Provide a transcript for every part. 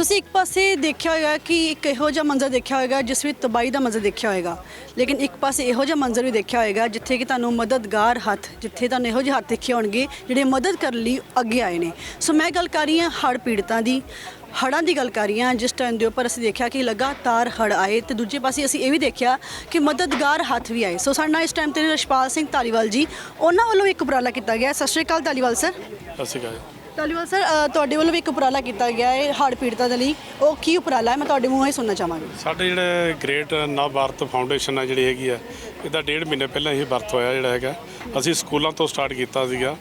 ਤੁਸੀਂ ਇੱਕ ਪਾਸੇ ਦੇਖਿਆ ਹੋਏਗਾ ਕਿ ਇੱਕ ਇਹੋ ਜਿਹਾ ਮੰਜ਼ਰ ਦੇਖਿਆ ਹੋਏਗਾ, ਜਿਸ ਵਿੱਚ ਤਬਾਹੀ ਦਾ ਮੰਜ਼ਰ ਦੇਖਿਆ ਹੋਏਗਾ। ਲੇਕਿਨ ਇੱਕ ਪਾਸੇ ਇਹੋ ਜਿਹਾ ਮੰਜ਼ਰ ਵੀ ਦੇਖਿਆ ਹੋਏਗਾ, ਜਿੱਥੇ ਕਿ ਤੁਹਾਨੂੰ ਮਦਦਗਾਰ ਹੱਥ, ਜਿੱਥੇ ਤੁਹਾਨੂੰ ਇਹੋ ਜਿਹੇ ਹੱਥ ਦੇਖੇ ਹੋਣਗੇ, ਜਿਹੜੇ ਮਦਦ ਕਰਨ ਲਈ ਅੱਗੇ ਆਏ ਨੇ। ਸੋ ਮੈਂ ਗੱਲ ਕਰ ਰਹੀ ਹਾਂ ਹੜ੍ਹ ਪੀੜਤਾਂ ਦੀ, ਹੜ੍ਹਾਂ ਦੀ ਗੱਲ ਕਰ ਰਹੀ ਹਾਂ, ਜਿਸ ਟਾਈਮ ਦੇ ਉੱਪਰ ਅਸੀਂ ਦੇਖਿਆ ਕਿ ਲਗਾਤਾਰ ਹੜ੍ਹ ਆਏ ਤੇ ਦੂਜੇ ਪਾਸੇ ਅਸੀਂ ਇਹ ਵੀ ਦੇਖਿਆ ਕਿ ਮਦਦਗਾਰ ਹੱਥ ਵੀ ਆਏ। ਸੋ ਸਾਡੇ ਨਾਲ ਇਸ ਟਾਈਮ ਤੇ ਰਸ਼ਪਾਲ ਸਿੰਘ ਧਾਲੀਵਾਲ ਜੀ, ਉਹਨਾਂ ਵੱਲੋਂ ਇੱਕ ਉਪਰਾਲਾ ਕੀਤਾ ਗਿਆ। ਸਤਿ ਸ਼੍ਰੀ ਅਕਾਲ ਧਾਲੀਵਾਲ ਸਰ। ਸਤਿ ਸ਼੍ਰੀ ਅਕਾਲ। ਧਾਲੀਵਾਲ ਸਰ ਅ, ਤੁਹਾਡੇ ਵੱਲੋਂ ਵੀ ਇੱਕ ਉਪਰਾਲਾ ਕੀਤਾ ਗਿਆ ਹੈ ਹੜ੍ਹ ਪੀੜਤਾਂ ਦੇ ਲਈ। ਉਹ ਕੀ ਉਪਰਾਲਾ ਹੈ? ਮੈਂ ਤੁਹਾਡੇ ਮੂੰਹੋਂ ਹੀ ਸੁਣਨਾ ਚਾਹਾਂਗੀ। ਸਾਡੇ ਜਿਹੜੇ ਗ੍ਰੇਟ ਨਵ ਭਾਰਤ ਫਾਊਂਡੇਸ਼ਨ ਆ ਜਿਹੜੀ ਹੈਗੀ ਆ ਇਹਦਾ ਡੇਢ ਮਹੀਨੇ ਪਹਿਲਾਂ ਹੀ ਵਰਤ ਹੋਇਆ ਜਿਹੜਾ ਹੈਗਾ। ਅਸੀਂ ਸਕੂਲਾਂ ਤੋਂ ਸਟਾਰਟ ਕੀਤਾ ਸੀਗਾ।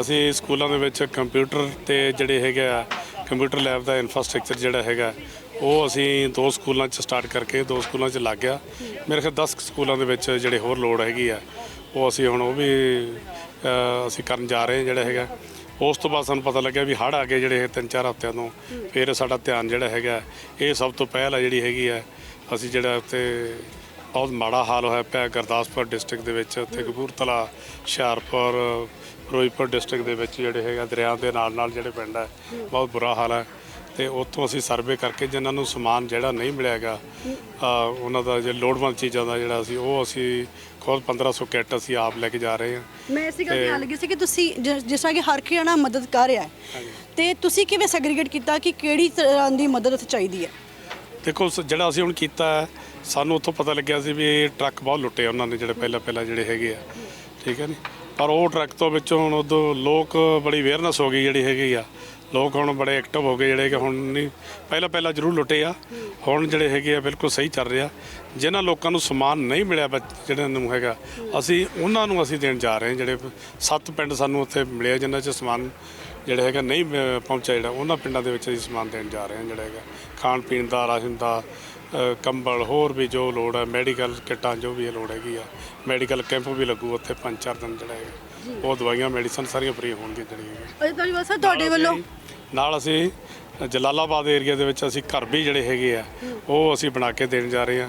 ਅਸੀਂ ਸਕੂਲਾਂ ਦੇ ਵਿੱਚ ਕੰਪਿਊਟਰ ਤੇ ਜਿਹੜੇ ਹੈਗੇ ਆ ਕੰਪਿਊਟਰ ਲੈਬ ਦਾ ਇਨਫਰਾਸਟ੍ਰਕਚਰ ਜਿਹੜਾ ਹੈਗਾ ਉਹ ਅਸੀਂ ਦੋ ਸਕੂਲਾਂ 'ਚ ਸਟਾਰਟ ਕਰਕੇ ਦੋ ਸਕੂਲਾਂ 'ਚ ਲੱਗ ਗਿਆ। ਮੇਰੇ ਖਿਆਲ 10 ਸਕੂਲਾਂ ਦੇ ਵਿੱਚ ਜਿਹੜੇ ਹੋਰ ਲੋੜ ਹੈਗੀ ਆ ਉਹ ਅਸੀਂ ਹੁਣ ਉਹ ਵੀ ਅ, ਅਸੀਂ ਕਰਨ ਜਾ ਰਹੇ ਹਾਂ ਜਿਹੜਾ ਹੈਗਾ। ਉਸ ਤੋਂ ਬਾਅਦ ਸਾਨੂੰ ਪਤਾ ਲੱਗਿਆ ਵੀ ਹੜ੍ਹ ਆ ਗਏ ਜਿਹੜੇ ਤਿੰਨ ਚਾਰ ਹਫ਼ਤਿਆਂ ਤੋਂ। ਫਿਰ ਸਾਡਾ ਧਿਆਨ ਜਿਹੜਾ ਹੈਗਾ, ਇਹ ਸਭ ਤੋਂ ਪਹਿਲ ਜਿਹੜੀ ਹੈਗੀ ਆ। ਅਸੀਂ ਜਿਹੜਾ ਉੱਥੇ ਬਹੁਤ ਮਾੜਾ ਹਾਲ ਹੋਇਆ ਪਿਆ ਗੁਰਦਾਸਪੁਰ ਡਿਸਟ੍ਰਿਕਟ ਦੇ ਵਿੱਚ, ਉੱਥੇ ਕਪੂਰਥਲਾ, ਹੁਸ਼ਿਆਰਪੁਰ ਫਿਰੋਜ਼ਪੁਰ ਡਿਸਟ੍ਰਿਕਟ ਦੇ ਵਿੱਚ ਜਿਹੜੇ ਹੈਗਾ ਦਰਿਆ ਦੇ ਨਾਲ ਨਾਲ ਜਿਹੜੇ ਪਿੰਡ ਹੈ ਬਹੁਤ ਬੁਰਾ ਹਾਲ ਹੈ ਤੇ ਉੱਥੋਂ ਅਸੀਂ ਸਰਵੇ ਕਰਕੇ ਜਿਨ੍ਹਾਂ ਨੂੰ ਸਮਾਨ ਜਿਹੜਾ ਨਹੀਂ ਮਿਲਿਆਗਾ ਉਹਨਾਂ ਦਾ ਜੇ ਲੋੜਵੰਦ ਚੀਜ਼ਾਂ ਦਾ ਜਿਹੜਾ ਅਸੀਂ ਉਹ ਅਸੀਂ ਖੁਦ 1500 ਕਿੱਟ ਅਸੀਂ ਆਪ ਲੈ ਕੇ ਜਾ ਰਹੇ ਹਾਂ। ਮੈਂ ਇਸੇ ਗੱਲ ਤੇ ਆਣ ਲੱਗੀ ਸੀ ਕਿ ਤੁਸੀਂ ਜਿਸ ਤਰ੍ਹਾਂ ਕਿ ਹਰ ਨਾ ਮਦਦ ਕਰ ਰਿਹਾ ਹੈ। ਤੇ ਤੁਸੀਂ ਕਿਵੇਂ ਸੈਗਰੀਗੇਟ ਕੀਤਾ ਕਿ ਕਿਹੜੀ ਤਰ੍ਹਾਂ ਦੀ ਮਦਦ ਉੱਥੇ ਚਾਹੀਦੀ ਹੈ? ਦੇਖੋ ਸ- ਜਿਹੜਾ ਅਸੀਂ ਹੁਣ ਕੀਤਾ ਹੈ, ਸਾਨੂੰ ਉੱਥੋਂ ਪਤਾ ਲੱਗਿਆ ਸੀ ਵੀ ਇਹ ਟਰੱਕ ਬਹੁਤ ਲੁੱਟੇ ਉਹਨਾਂ ਨੇ ਜਿਹੜੇ ਪਹਿਲਾਂ ਪਹਿਲਾਂ ਜਿਹੜੇ ਹੈਗੇ ਆ। ਠੀਕ ਹੈ ਨੀ? ਪਰ ਉਹ ਟਰੱਕ ਤੋਂ ਵਿੱਚੋਂ ਹੁਣ ਉਦੋਂ ਲੋਕ ਬੜੀ ਅਵੇਅਰਨੈਸ ਹੋ ਗਈ ਜਿਹੜੀ ਹੈਗੀ ਆ। ਲੋਕ ਹੁਣ ਬੜੇ ਐਕਟਿਵ ਹੋ ਗਏ ਜਿਹੜੇ ਕਿ ਹੁਣ ਨਹੀਂ, ਪਹਿਲਾਂ ਪਹਿਲਾਂ ਜ਼ਰੂਰ ਲੁੱਟੇ ਆ। ਹੁਣ ਜਿਹੜੇ ਹੈਗੇ ਆ ਬਿਲਕੁਲ ਸਹੀ ਚੱਲ ਰਿਹਾ। ਜਿਨ੍ਹਾਂ ਲੋਕਾਂ ਨੂੰ ਸਮਾਨ ਨਹੀਂ ਮਿਲਿਆ ਬੱਚ- ਜਿਹੜਾ ਨੂੰ ਹੈਗਾ, ਅਸੀਂ ਉਹਨਾਂ ਨੂੰ ਅਸੀਂ ਦੇਣ ਜਾ ਰਹੇ ਹਾਂ। ਜਿਹੜੇ ਸੱਤ ਪਿੰਡ ਸਾਨੂੰ ਉੱਥੇ ਮਿਲਿਆ ਜਿਨ੍ਹਾਂ 'ਚ ਸਮਾਨ ਜਿਹੜਾ ਹੈਗਾ ਨਹੀਂ ਪਹੁੰਚਿਆ ਜਿਹੜਾ, ਉਹਨਾਂ ਪਿੰਡਾਂ ਦੇ ਵਿੱਚ ਅਸੀਂ ਸਮਾਨ ਦੇਣ ਜਾ ਰਹੇ ਹਾਂ ਜਿਹੜਾ ਹੈਗਾ। ਖਾਣ ਪੀਣ ਦਾ, ਰਾਸ਼ਨ ਦਾ ਕੰਬਲ ਹੋਰ ਵੀ ਜੋ ਲੋੜ ਹੈ ਮੈਡੀਕਲ ਕਿੱਟਾਂ ਜੋ ਵੀ ਲੋੜ ਹੈਗੀ ਆ ਮੈਡੀਕਲ ਕੈਂਪ ਵੀ ਲੱਗੂ ਉੱਥੇ ਪੰਜ ਚਾਰ ਦਿਨ ਜਿਹੜਾ ਹੈਗਾ। ਉਹ ਦਵਾਈਆਂ ਮੈਡੀਸਨ ਸਾਰੀਆਂ ਫ੍ਰੀ ਹੋਣਗੀਆਂ ਜਿਹੜੀਆਂ ਅਜੇ ਧਾਲੀਵਾਲ ਸਰ ਤੁਹਾਡੇ ਵੱਲੋਂ। ਨਾਲ ਅਸੀਂ ਜਲਾਲਾਬਾਦ ਏਰੀਆ ਦੇ ਵਿੱਚ ਅਸੀਂ ਘਰ ਵੀ ਜਿਹੜੇ ਹੈਗੇ ਆ ਉਹ ਅਸੀਂ ਬਣਾ ਕੇ ਦੇਣ ਜਾ ਰਹੇ ਆ।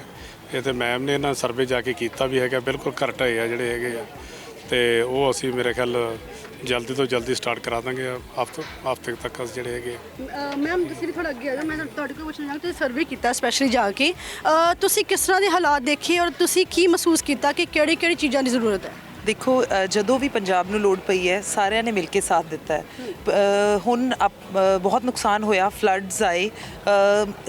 ਇਹ ਤੇ ਮੈਮ ਨੇ ਇਹਨਾਂ ਸਰਵੇ ਜਾ ਕੇ ਕੀਤਾ ਵੀ ਹੈਗਾ ਬਿਲਕੁਲ ਘਰ ਢਏ ਆ ਜਿਹੜੇ ਹੈਗੇ ਆ। ਤੇ ਉਹ ਅਸੀਂ ਮੇਰੇ ਖਿਆਲ ਜਲਦੀ ਤੋਂ ਜਲਦੀ ਸਟਾਰਟ ਕਰਾ ਦਾਂਗੇ ਹਫ਼ਤੇ ਹਫ਼ਤੇ ਤੱਕ ਅਸੀਂ ਜਿਹੜੇ ਹੈਗੇ। ਮੈਮ ਤੁਸੀਂ ਵੀ ਥੋੜਾ ਅੱਗੇ ਆ ਜਾਓ। ਮੈਂ ਤੁਹਾਡੇ ਕੋਲ ਪੁੱਛਣਾ ਚਾਹੁੰਦਾ ਤੁਸੀਂ ਸਰਵੇ ਕੀਤਾ ਸਪੈਸ਼ਲੀ ਜਾ ਕੇ। ਅ, ਤੁਸੀਂ ਕਿਸ ਤਰ੍ਹਾਂ ਦੇ ਹਾਲਾਤ ਦੇਖੇ ਔਰ ਤੁਸੀਂ ਕੀ ਮਹਿਸੂਸ ਕੀਤਾ ਕਿ ਕਿਹੜੀ ਕਿਹੜੀ ਚੀਜ਼ਾਂ ਦੀ ਜ਼ਰੂਰਤ ਹੈ? ਦੇਖੋ ਜਦੋਂ ਵੀ ਪੰਜਾਬ ਨੂੰ ਲੋੜ ਪਈ ਹੈ ਸਾਰਿਆਂ ਨੇ ਮਿਲ ਕੇ ਸਾਥ ਦਿੱਤਾ ਹੈ। ਹੁਣ ਅਪ- ਬਹੁਤ ਨੁਕਸਾਨ ਹੋਇਆ ਫਲੱਡਸ ਆਏ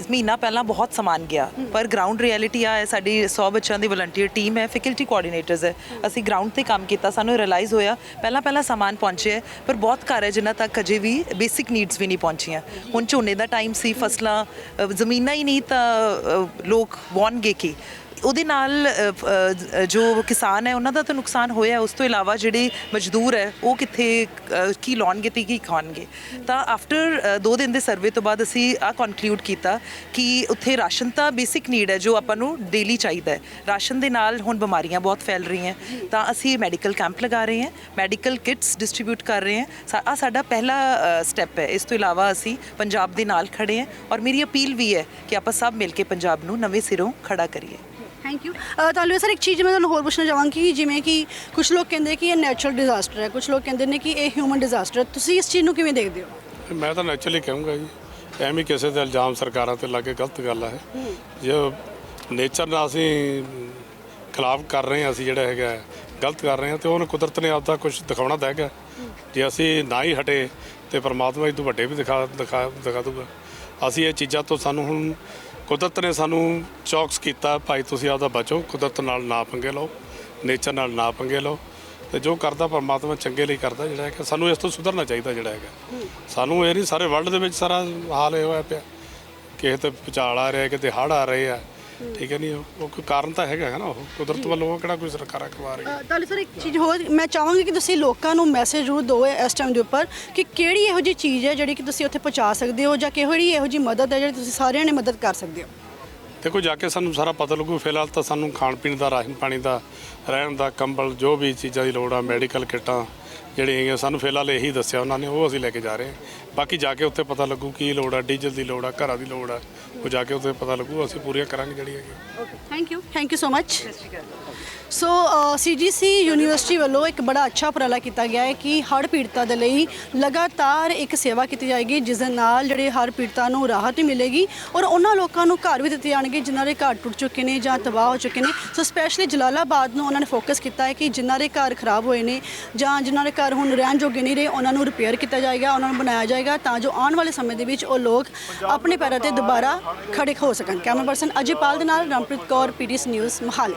ਮਹੀਨਾ ਪਹਿਲਾਂ ਬਹੁਤ ਸਮਾਨ ਗਿਆ ਪਰ ਗਰਾਊਂਡ ਰਿਐਲਿਟੀ ਆ ਹੈ ਸਾਡੀ 100 ਬੱਚਿਆਂ ਦੀ ਵਲੰਟੀਅਰ ਟੀਮ ਹੈ ਫੈਕਲਟੀ ਕੋਆਰਡੀਨੇਟਰਸ ਹੈ। ਅਸੀਂ ਗਰਾਊਂਡ ਤੇ ਕੰਮ ਕੀਤਾ ਸਾਨੂੰ ਰਿਅਲਾਈਜ਼ ਹੋਇਆ ਪਹਿਲਾਂ ਪਹਿਲਾਂ ਸਮਾਨ ਪਹੁੰਚਿਆ ਹੈ, ਪਰ ਬਹੁਤ ਘਰ ਹੈ ਜਿਨ੍ਹਾਂ ਤੱਕ ਅਜੇ ਵੀ ਬੇਸਿਕ ਨੀਡਸ ਵੀ ਨਹੀਂ ਪਹੁੰਚੀਆਂ। ਹੁਣ ਝੋਨੇ ਦਾ ਟਾਈਮ ਸੀ ਫਸਲਾਂ ਜ਼ਮੀਨਾਂ ਹੀ ਨਹੀਂ ਤਾਂ ਲੋਕ ਵਾਉਣਗੇ ਕੀ? ਉਹਦੇ ਨਾਲ ਜੋ ਕਿਸਾਨ ਹੈ, ਉਹਨਾਂ ਦਾ ਤਾਂ ਨੁਕਸਾਨ ਹੋਇਆ। ਉਸ ਤੋਂ ਇਲਾਵਾ ਜਿਹੜੇ ਮਜ਼ਦੂਰ ਹੈ, ਉਹ ਕਿੱਥੇ ਕੀ ਲਾਉਣਗੇ ਤੇ ਕੀ ਖਾਣਗੇ? ਤਾਂ ਆਫਟਰ 2 ਦਿਨ ਦੇ ਸਰਵੇ ਤੋਂ ਬਾਅਦ ਅਸੀਂ ਆ ਕਨਕਲੂਡ ਕੀਤਾ ਕਿ ਉੱਥੇ ਰਾਸ਼ਨ ਤਾਂ ਬੇਸਿਕ ਨੀਡ ਹੈ, ਜੋ ਆਪਾਂ ਨੂੰ ਡੇਲੀ ਚਾਹੀਦਾ ਹੈ। ਰਾਸ਼ਨ ਦੇ ਨਾਲ ਹੁਣ ਬਿਮਾਰੀਆਂ ਬਹੁਤ ਫੈਲ ਰਹੀਆਂ। ਤਾਂ ਅਸੀਂ ਮੈਡੀਕਲ ਕੈਂਪ ਲਗਾ ਰਹੇ ਹਾਂ ਮੈਡੀਕਲ ਕਿਟਸ ਡਿਸਟ੍ਰੀਬਿਊਟ ਕਰ ਰਹੇ ਹਾਂ। ਆ ਸਾਡਾ ਪਹਿਲਾ ਸਟੈਪ ਹੈ। ਇਸ ਤੋਂ ਇਲਾਵਾ ਅਸੀਂ ਪੰਜਾਬ ਦੇ ਨਾਲ ਖੜੇ ਹਾਂ ਔਰ ਮੇਰੀ ਅਪੀਲ ਵੀ ਹੈ ਕਿ ਆਪਾਂ ਸਭ ਮਿਲ ਕੇ ਪੰਜਾਬ ਨੂੰ ਨਵੇਂ ਸਿਰੋਂ ਖੜਾ ਕਰੀਏ। ਥੈਂਕ ਯੂ ਤੁਹਾਨੂੰ ਸਰ ਇੱਕ ਚੀਜ਼ ਮੈਂ ਤੁਹਾਨੂੰ ਹੋਰ ਪੁੱਛਣਾ ਚਾਹਾਂਗੀ ਕਿ ਜਿਵੇਂ ਕਿ ਕੁਝ ਲੋਕ ਕਹਿੰਦੇ ਕਿ ਇਹ ਨੈਚੁਰਲ ਡਿਜ਼ਾਸਟਰ ਹੈ ਕੁਝ ਲੋਕ ਕਹਿੰਦੇ ਨੇ ਕਿ ਇਹ ਹਿਊਮਨ ਡਿਜ਼ਾਸਟਰ ਹੈ। ਤੁਸੀਂ ਇਸ ਚੀਜ਼ ਨੂੰ ਕਿਵੇਂ ਦੇਖਦੇ ਹੋ? ਮੈਂ ਤਾਂ ਨੈਚੁਰਲੀ ਕਹੂੰਗਾ ਜੀ ਐਵੇਂ ਕਿਸੇ ਦੇ ਇਲਜ਼ਾਮ ਸਰਕਾਰਾਂ ਤੇ ਲੱਗੇ ਗਲਤ ਗੱਲ ਹੈ। ਜੇ ਨੇਚਰ ਨਾਲ ਅਸੀਂ ਖਿਲਾਫ ਕਰ ਰਹੇ ਹਾਂ ਅਸੀਂ ਜਿਹੜਾ ਹੈਗਾ ਗਲਤ ਕਰ ਰਹੇ ਹਾਂ ਤੇ ਉਹਨੂੰ ਕੁਦਰਤ ਨੇ ਆਪਦਾ ਕੁਝ ਦਿਖਾਉਣਾ ਤਾਂ ਹੈਗਾ। ਜੇ ਅਸੀਂ ਨਾ ਹੀ ਹਟੇ ਤੇ ਪਰਮਾਤਮਾ ਇਹ ਤੋਂ ਵੱਡੇ ਵੀ ਦਿਖਾ ਦਿਖਾ ਦਿਖਾ ਦੂਗਾ। ਅਸੀਂ ਇਹ ਚੀਜ਼ਾਂ ਤੋਂ ਸਾਨੂੰ ਹੁਣ ਕੁਦਰਤ ਨੇ ਸਾਨੂੰ ਚੌਕਸ ਕੀਤਾ, ਭਾਈ ਤੁਸੀਂ ਆਪਦਾ ਬਚੋ, ਕੁਦਰਤ ਨਾਲ ਨਾ ਪੰਗੇ ਲਓ ਨੇਚਰ ਨਾਲ ਨਾ ਪੰਗੇ ਲਓ, ਤੇ ਜੋ ਕਰਦਾ ਪਰਮਾਤਮਾ ਚੰਗੇ ਲਈ ਕਰਦਾ ਜਿਹੜਾ ਹੈਗਾ, ਸਾਨੂੰ ਇਸ ਤੋਂ ਸੁਧਰਨਾ ਚਾਹੀਦਾ ਜਿਹੜਾ ਹੈਗਾ। ਸਾਨੂੰ ਇਹ ਨਹੀਂ, ਸਾਰੇ ਵਰਲਡ ਦੇ ਵਿੱਚ ਸਾਰਾ ਹਾਲ ਇਹ ਹੋਇਆ ਪਿਆ। ਕਿਸੇ ਤੇ ਭੁਚਾਲ ਆ ਰਿਹਾ ਕਿਤੇ ਹੜ੍ਹ ਆ ਰਹੇ ਆ ਠੀਕ ਹੈ ਨਹੀਂ ਉਹ ਕੋਈ ਕਾਰਨ ਤਾਂ ਹੈਗਾ ਹੈ ਨਾ ਉਹ। ਕੁਦਰਤ ਵੱਲੋਂ ਉਹ ਕਿਹੜਾ ਕੋਈ ਸਰਕਾਰਾਂ ਕਰਵਾ ਰਹੀ ਹੈ ਤੁਹਾਨੂੰ ਸਰ ਇੱਕ ਚੀਜ਼ ਹੋਰ ਮੈਂ ਚਾਹਾਂਗੀ ਕਿ ਤੁਸੀਂ ਲੋਕਾਂ ਨੂੰ ਮੈਸੇਜ ਜ਼ਰੂਰ ਦਿਓ ਇਸ ਟਾਈਮ ਦੇ ਉੱਪਰ ਕਿ ਕਿਹੜੀ ਇਹੋ ਜਿਹੀ ਚੀਜ਼ ਹੈ ਜਿਹੜੀ ਕਿ ਤੁਸੀਂ ਉੱਥੇ ਪਹੁੰਚਾ ਸਕਦੇ ਹੋ ਜਾਂ ਕਿਹੜੀ ਇਹੋ ਜਿਹੀ ਮਦਦ ਹੈ ਜਿਹੜੀ ਤੁਸੀਂ ਸਾਰਿਆਂ ਨੇ ਮਦਦ ਕਰ ਸਕਦੇ ਹੋ? ਦੇਖੋ ਜਾ ਕੇ ਸਾਨੂੰ ਸਾਰਾ ਪਤਾ ਲੱਗੂ। ਫਿਲਹਾਲ ਤਾਂ ਸਾਨੂੰ ਖਾਣ ਪੀਣ ਦਾ ਰਾਸ਼ਨ ਪਾਣੀ ਦਾ ਰਹਿਣ ਦਾ ਕੰਬਲ ਜੋ ਵੀ ਚੀਜ਼ਾਂ ਦੀ ਲੋੜ ਆ ਮੈਡੀਕਲ ਕਿੱਟਾਂ ਜਿਹੜੀਆਂ ਹੈਗੀਆਂ ਸਾਨੂੰ ਫਿਲਹਾਲ ਇਹੀ ਦੱਸਿਆ ਉਹਨਾਂ ਨੇ ਉਹ ਅਸੀਂ ਲੈ ਕੇ ਜਾ ਰਹੇ ਹਾਂ। ਬਾਕੀ ਜਾ ਕੇ ਉੱਥੇ ਪਤਾ ਲੱਗੂ ਕੀ ਲੋੜ ਆ ਡੀਜ਼ਲ ਦੀ ਲੋੜ ਆ ਘਰਾਂ ਦੀ ਲੋੜ ਆ ਉਹ ਜਾ ਕੇ ਉੱਥੇ ਪਤਾ ਲੱਗੂ ਅਸੀਂ ਪੂਰੀਆਂ ਕਰਾਂਗੇ ਜਿਹੜੀ ਹੈਗੀ okay thank you thank you so much so CGC university ਵੱਲੋਂ ਇੱਕ ਬੜਾ ਅੱਛਾ ਉਪਰਾਲਾ ਕੀਤਾ ਗਿਆ ਹੈ ਕਿ ਹੜ੍ਹ ਪੀੜਤਾਂ ਦੇ ਲਈ ਲਗਾਤਾਰ ਇੱਕ ਸੇਵਾ ਕੀਤੀ ਜਾਏਗੀ, ਜਿਸ ਦੇ ਨਾਲ ਜਿਹੜੇ ਹੜ੍ਹ ਪੀੜਤਾਂ ਨੂੰ ਰਾਹਤ ਵੀ ਮਿਲੇਗੀ ਔਰ ਉਹਨਾਂ ਲੋਕਾਂ ਨੂੰ ਘਰ ਵੀ ਦਿੱਤੇ ਜਾਣਗੇ ਜਿਨ੍ਹਾਂ ਦੇ ਘਰ ਟੁੱਟ ਚੁੱਕੇ ਨੇ ਜਾਂ ਤਬਾਹ ਹੋ ਚੁੱਕੇ ਨੇ। ਸੋ ਸਪੈਸ਼ਲੀ ਜਲਾਲਾਬਾਦ ਨੂੰ ਉਹਨਾਂ ਨੇ ਫੋਕਸ ਕੀਤਾ ਹੈ ਕਿ ਜਿਨ੍ਹਾਂ ਦੇ ਘਰ ਖਰਾਬ ਹੋਏ ਨੇ ਜਾਂ ਜਿਨ੍ਹਾਂ ਦੇ ਘਰ ਹੁਣ ਰਹਿਣ ਜੋਗੇ ਨਹੀਂ ਰਹੇ, ਉਹਨਾਂ ਨੂੰ ਰਿਪੇਅਰ ਕੀਤਾ ਜਾਏਗਾ, ਉਹਨਾਂ ਨੂੰ ਬਣਾਇਆ ਜਾਏਗਾ ਤਾਂ ਜੋ ਆਉਣ ਵਾਲੇ ਸਮੇਂ ਦੇ ਵਿੱਚ ਉਹ ਲੋਕ ਆਪਣੇ ਪੈਰਾਂ ਤੇ ਦੁਬਾਰਾ ਖੜੇ ਹੋ ਸਕਣ। ਕੈਮਰਾ ਪਰਸਨ ਅਜੇ ਪਾਲ ਦੇ ਨਾਲ ਰਾਮਪ੍ਰੀਤ ਕੌਰ ਪੀਡੀਐਸ ਨਿਊਜ਼ ਮਹਾਲੀ।